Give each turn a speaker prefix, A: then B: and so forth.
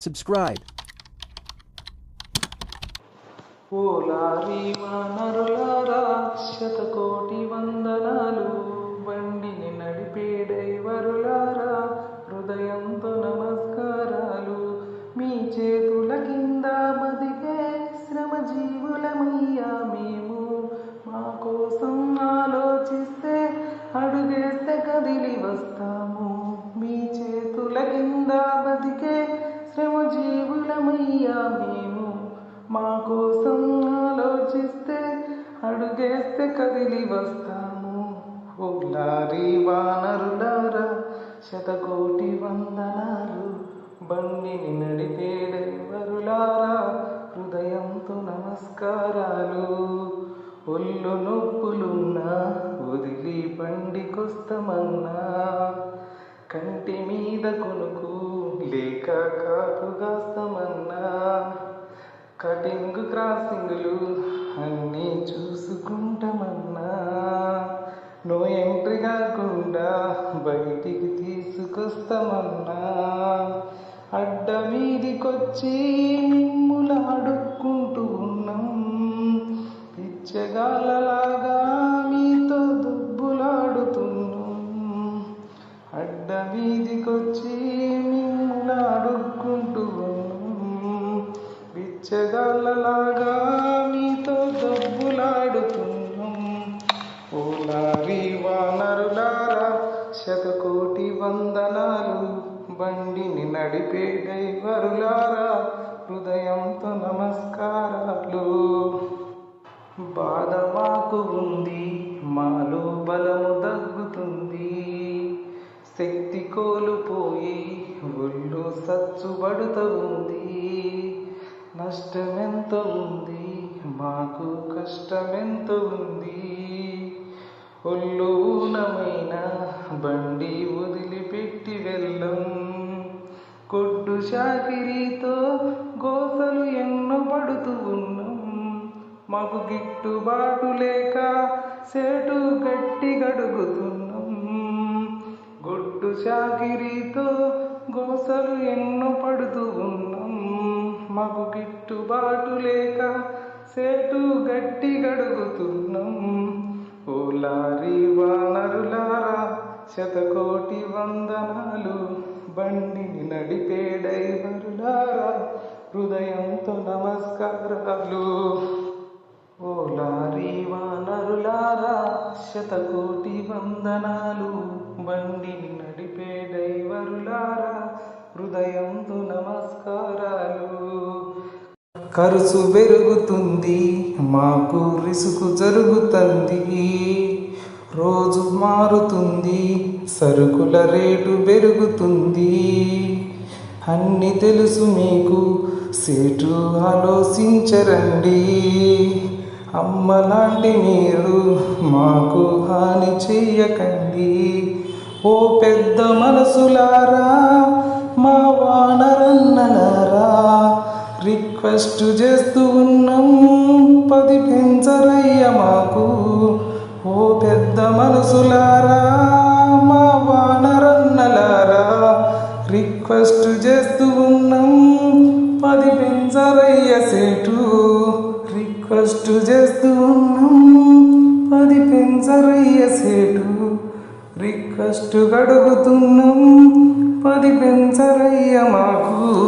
A: Subscribe.
B: ఓలారి వానరులారా శతకోటి వందనాలు అయ్యా మేము మా కోసం ఆలోచిస్తే అడుగేస్తే కదిలి వస్తాము. ఓ వానరులారా శతకోటి వందనాలు బండిని నడిపే డ్రైవరులారా హృదయంతో నమస్కారాలు. ఒళ్ళు నొప్పులున్నా వదిలి బండికొస్తామన్నా. కంటి మీద కొనుకు లేక కాపుగా కటింగ్ క్రాసింగ్లు అన్నీ చూసుకుంటామన్నా. నో ఎంట్రీ కాకుండా బయటికి తీసుకొస్తామన్నా. అడ్డ మీదికొచ్చి బిచ్చగాళ్ళలాగా మీతో దబ్బులాడుతున్నాం ఓలారి వానరులారా శతకోటి వందనాలు బండిని నడిపే డైవరులారా హృదయంతో నమస్కారాలు. బాధ మాకు ఉంది మాలో బలము తగ్గుతుంది శక్తి కోల్పోయి ఒళ్ళు సచ్చుబడుత కష్టమెంత ఉంది మాకు కష్టమెంత ఉంది ఒల్లూనమైన బండి వదిలిపెట్టి వెళ్ళం. కొడ్డు చాకిరీతో గోసలు ఎన్నో పడుతూ ఉన్నాం. మాకు గిట్టుబాటు లేక సేటు గట్టి గడుగుతున్నాం. గొడ్డు చాకిరీతో గోసలు ఎన్నో పడుతూ ఉన్నాం. మాకు గిట్టుబాటు లేక సేటు గట్టి గడుగుతున్నాం. ఓ లారీ వానరులారా శతకోటి వందనాలు. బండిని నడిపే డైవరులారా హృదయంతో నమస్కారాలు. ఓ లారీ వానరులారా శతకోటి వందనాలు. బండిని నడిపే డైవరులారా హృదయంతో నమస్కారాలు. ఖర్చు పెరుగుతుంది మాకు రిసుకు జరుగుతుంది. రోజు మారుతుంది సరుకుల రేటు పెరుగుతుంది. అన్ని తెలుసు మీకు సేటు ఆలోచించరండి. అమ్మలాంటి మీరు మాకు హాని చెయ్యకండి ఓ పెద్ద మనసులారా మా వానరన్నలా రిక్వెస్ట్ చేస్తూ ఉన్నాం. పది పెంచరయ్య మాకు. ఓ పెద్ద మనసులారా మా వానరన్నలారా రిక్వెస్ట్ చేస్తూ ఉన్నాం. పది పెంచరయ్య సేటు రిక్వెస్ట్ చేస్తూ ఉన్నాం. పది పెంచరయ్య సేటు రిక్వెస్ట్ గడుగుతున్నాం. పది పెంచరయ్య మాకు.